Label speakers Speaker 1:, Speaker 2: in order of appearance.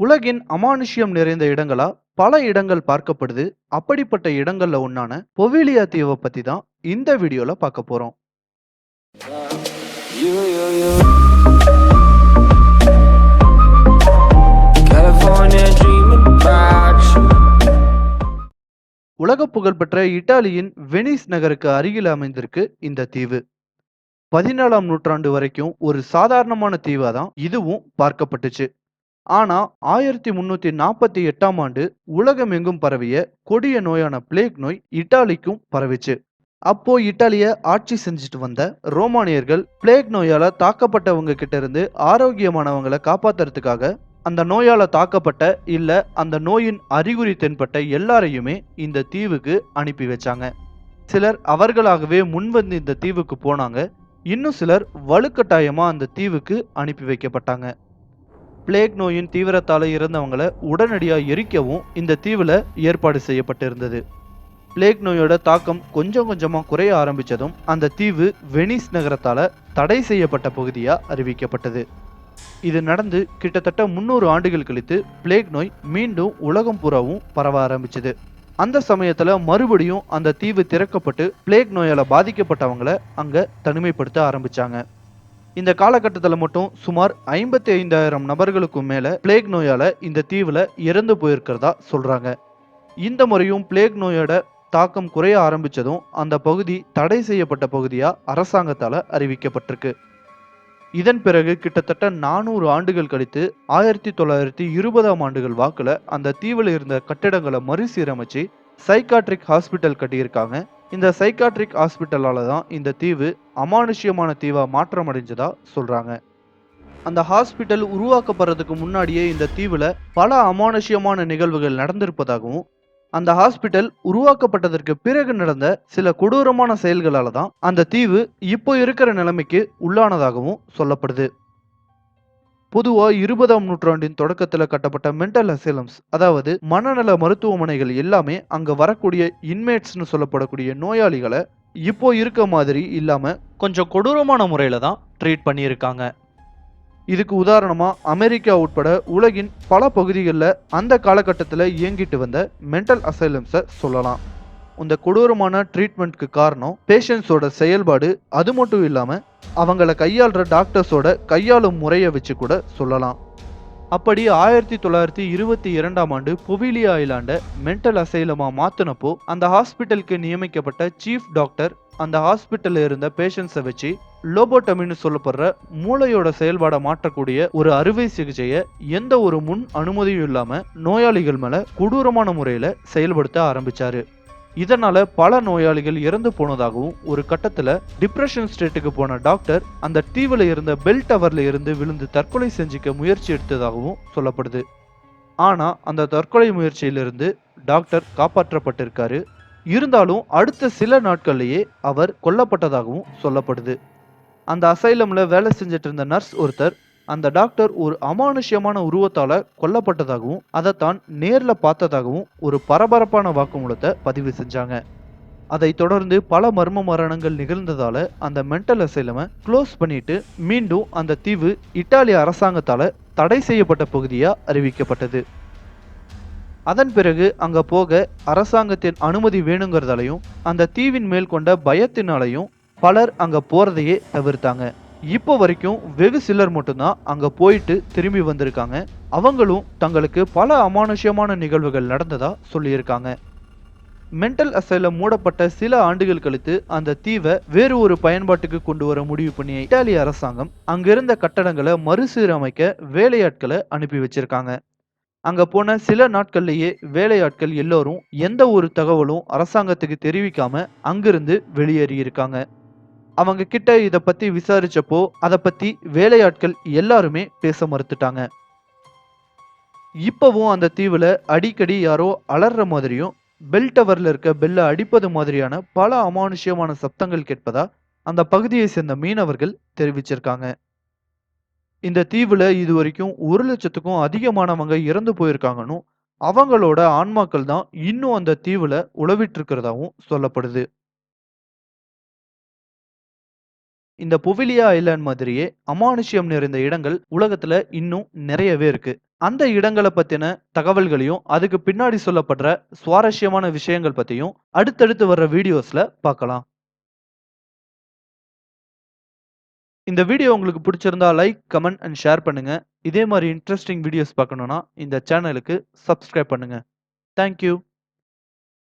Speaker 1: உலகின் அமானுஷ்யம் நிறைந்த இடங்களா? பல இடங்கள் பார்க்கப்படுது. அப்படிப்பட்ட இடங்கள்ல ஒண்ணான பொவிலியா தீவை பத்தி தான் இந்த வீடியோல பார்க்க போறோம். உலக புகழ்பெற்ற இத்தாலியின் வெனிஸ் நகருக்கு அருகில் அமைந்திருக்கு இந்த தீவு. பதினாலாம் நூற்றாண்டு வரைக்கும் ஒரு சாதாரணமான தீவா தான் இதுவும் பார்க்கப்பட்டுச்சு. ஆனால் ஆயிரத்தி முன்னூற்றி நாற்பத்தி எட்டாம் ஆண்டு உலகம் எங்கும் பரவிய கொடிய நோயான பிளேக் நோய் இட்டாலிக்கும் பரவிச்சு. அப்போ இட்டாலிய ஆட்சி செஞ்சுட்டு வந்த ரோமானியர்கள் பிளேக் நோயால தாக்கப்பட்டவங்க கிட்ட இருந்து ஆரோக்கியமானவங்களை காப்பாத்துறதுக்காக அந்த நோயால தாக்கப்பட்ட இல்ல அந்த நோயின் அறிகுறி தென்பட்ட எல்லாரையுமே இந்த தீவுக்கு அனுப்பி வச்சாங்க. சிலர் அவர்களாகவே முன்வந்து இந்த தீவுக்கு போனாங்க. இன்னும் சிலர் வலுக்கட்டாயமா அந்த தீவுக்கு அனுப்பி வைக்கப்பட்டாங்க. பிளேக் நோயின் தீவிரத்தால் இறந்தவங்களை உடனடியாக எரிக்கவும் இந்த தீவில் ஏற்பாடு செய்யப்பட்டிருந்தது. பிளேக் நோயோட தாக்கம் கொஞ்சம் கொஞ்சமாக குறைய ஆரம்பித்ததும் அந்த தீவு வெனிஸ் நகரத்தால் தடை செய்யப்பட்ட பகுதியாக அறிவிக்கப்பட்டது. இது நடந்து கிட்டத்தட்ட முன்னூறு ஆண்டுகள் கழித்து பிளேக் நோய் மீண்டும் உலகம் பூராவும் பரவ ஆரம்பிச்சது. அந்த சமயத்தில் மறுபடியும் அந்த தீவு திறக்கப்பட்டு பிளேக் நோயால் பாதிக்கப்பட்டவங்களை அங்கே தனிமைப்படுத்த ஆரம்பித்தாங்க இந்த காலகட்டத்தில் மட்டும் சுமார் ஐம்பத்தி ஐந்தாயிரம் நபர்களுக்கும் மேல பிளேக் நோயால இந்த தீவுல இறந்து போயிருக்கிறதா சொல்றாங்க. இந்த முறையும் பிளேக் நோயோட தாக்கம் குறைய ஆரம்பிச்சதும் அந்த பகுதி தடை செய்யப்பட்ட பகுதியா அரசாங்கத்தால அறிவிக்கப்பட்டிருக்கு. இதன் பிறகு கிட்டத்தட்ட நானூறு ஆண்டுகள் கழித்து ஆயிரத்தி தொள்ளாயிரத்தி இருபதாம் ஆண்டுகள் வாக்குல அந்த தீவில் இருந்த கட்டிடங்களை மறுசீரமைச்சு சைக்காட்ரிக் ஹாஸ்பிட்டல் கட்டியிருக்காங்க. இந்த சைக்காட்ரிக் ஹாஸ்பிட்டலால் தான் இந்த தீவு அமானுஷ்யமான தீவாக மாற்றம் அடைஞ்சதா சொல்கிறாங்க அந்த ஹாஸ்பிட்டல் உருவாக்கப்படுறதுக்கு முன்னாடியே இந்த தீவில் பல அமானுஷ்யமான நிகழ்வுகள் நடந்திருப்பதாகவும் அந்த ஹாஸ்பிட்டல் உருவாக்கப்பட்டதற்கு பிறகு நடந்த சில கொடூரமான செயல்களால தான் அந்த தீவு இப்போ இருக்கிற நிலைமைக்கு உள்ளானதாகவும் சொல்லப்படுது. பொதுவாக இருபதாம் நூற்றாண்டின் தொடக்கத்தில் கட்டப்பட்ட மென்டல் அசைலம்ஸ் அதாவது மனநல மருத்துவமனைகள் எல்லாமே அங்கே வரக்கூடிய இன்மேட்ஸ்னு சொல்லப்படக்கூடிய நோயாளிகளை இப்போ இருக்க மாதிரி இல்லாமல் கொஞ்சம் கொடூரமான முறையில் தான் ட்ரீட் பண்ணியிருக்காங்க. இதுக்கு உதாரணமாக அமெரிக்கா உட்பட உலகின் பல பகுதிகளில் அந்த காலகட்டத்தில் இயங்கிட்டு வந்த மென்டல் அசைலம்ஸை சொல்லலாம். இந்த கொடூரமான ட்ரீட்மெண்ட்க்கு காரணம் பேஷண்ட்ஸோட செயல்பாடு அது மட்டும் இல்லாமல் அவங்கள கையாளுற டாக்டர்ஸோட கையாளும் முறையை வச்சு கூட சொல்லலாம். அப்படி ஆயிரத்தி தொள்ளாயிரத்தி இருபத்தி இரண்டாம் ஆண்டு புவிலி ஐலாண்ட மென்டல் அசைலமாக மாற்றினப்போ அந்த ஹாஸ்பிட்டலுக்கு நியமிக்கப்பட்ட சீஃப் டாக்டர் அந்த ஹாஸ்பிட்டலில் இருந்த பேஷண்ட்ஸை வச்சு லோபோட்டமின்னு சொல்லப்படுற மூளையோட செயல்பாடை மாற்றக்கூடிய ஒரு அறுவை சிகிச்சையை எந்த ஒரு முன் அனுமதியும் இல்லாமல் நோயாளிகள் மேலே கொடூரமான முறையில் செயல்படுத்த ஆரம்பிச்சாரு. இதனால பல நோயாளிகள் இறந்து போனதாகவும் ஒரு கட்டத்துல டிப்ரெஷன் ஸ்டேட்டுக்கு போன டாக்டர் அந்த தீவுல இருந்த பெல் டவர்ல இருந்து விழுந்து தற்கொலை செஞ்சுக்க முயற்சி எடுத்ததாகவும் சொல்லப்படுது. ஆனா அந்த தற்கொலை முயற்சியிலிருந்து டாக்டர் காப்பாற்றப்பட்டிருக்காரு. இருந்தாலும் அடுத்த சில நாட்கள்லேயே அவர் கொல்லப்பட்டதாகவும் சொல்லப்படுது. அந்த அசைலம்ல வேலை செஞ்சுட்டு இருந்த நர்ஸ் ஒருத்தர் அந்த டாக்டர் ஒரு அமானுஷ்யமான உருவத்தால கொல்லப்பட்டதாகவும் அதை தான் நேர்ல பார்த்ததாகவும் ஒரு பரபரப்பான வாக்குமூலத்தை பதிவு செஞ்சாங்க. அதை தொடர்ந்து பல மர்ம மரணங்கள் நிகழ்ந்ததால அந்த மென்டல் அசைலமை க்ளோஸ் பண்ணிட்டு மீண்டும் அந்த தீவு இத்தாலிய அரசாங்கத்தால தடை செய்யப்பட்ட பகுதியா அறிவிக்கப்பட்டது. அதன் பிறகு அங்க போக அரசாங்கத்தின் அனுமதி வேணுங்கிறதாலையும் அந்த தீவின் மேல் கொண்ட பயத்தினாலையும் பலர் அங்க போறதையே தவிர்த்தாங்க. இப்போ வரைக்கும் வெகு சிலர் மட்டும்தான் அங்கே போயிட்டு திரும்பி வந்திருக்காங்க. அவங்களும் தங்களுக்கு பல அமானுஷ்யமான நிகழ்வுகள் நடந்ததா சொல்லியிருக்காங்க. மென்டல் அசைல மூடப்பட்ட சில ஆண்டுகள் கழித்து அந்த தீவை வேறு ஒரு பயன்பாட்டுக்கு கொண்டு வர முடிவு பண்ணிய இத்தாலிய அரசாங்கம் அங்கிருந்த கட்டடங்களை மறுசீரமைக்க வேலையாட்களை அனுப்பி வச்சிருக்காங்க. அங்க போன சில நாட்கள்லேயே வேலையாட்கள் எல்லோரும் எந்த ஒரு தகவலும் அரசாங்கத்துக்கு தெரிவிக்காம அங்கிருந்து வெளியேறி இருக்காங்க அவங்க கிட்ட இதை பத்தி விசாரிச்சப்போ அதை பத்தி வேலையாட்கள் எல்லாருமே பேச மறுத்துட்டாங்க. இப்பவும் அந்த தீவுல அடிக்கடி யாரோ அலற மாதிரியும் பெல் டவர்ல இருக்க பெல்ல அடிப்பது மாதிரியான பல அமானுஷ்யமான சப்தங்கள் கேட்பதா அந்த பகுதியை சேர்ந்த மீனவர்கள் தெரிவிச்சிருக்காங்க. இந்த தீவுல இது வரைக்கும் ஒரு லட்சத்துக்கும் அதிகமானவங்க இறந்து போயிருக்காங்கன்னு அவங்களோட ஆன்மாக்கள் தான் இன்னும் அந்த தீவுல உழவிட்டு இருக்கிறதாவும் சொல்லப்படுது. இந்த புவிலியா ஐலாண்ட் மாதிரியே அமானுஷ்யம் நிறைந்த இடங்கள் உலகத்துல இன்னும் நிறையவே இருக்கு. அந்த இடங்களை பத்தின தகவல்களையும் அதுக்கு பின்னாடி சொல்லப்படுற சுவாரஸ்யமான விஷயங்கள் பத்தியும் அடுத்தடுத்து வர்ற வீடியோஸ்ல பார்க்கலாம். இந்த வீடியோ உங்களுக்கு பிடிச்சிருந்தா லைக் கமெண்ட் அண்ட் ஷேர் பண்ணுங்க. இதே மாதிரி இன்ட்ரெஸ்டிங் வீடியோஸ் பார்க்கணும்னா இந்த சேனலுக்கு சப்ஸ்கிரைப் பண்ணுங்க. தேங்க்யூ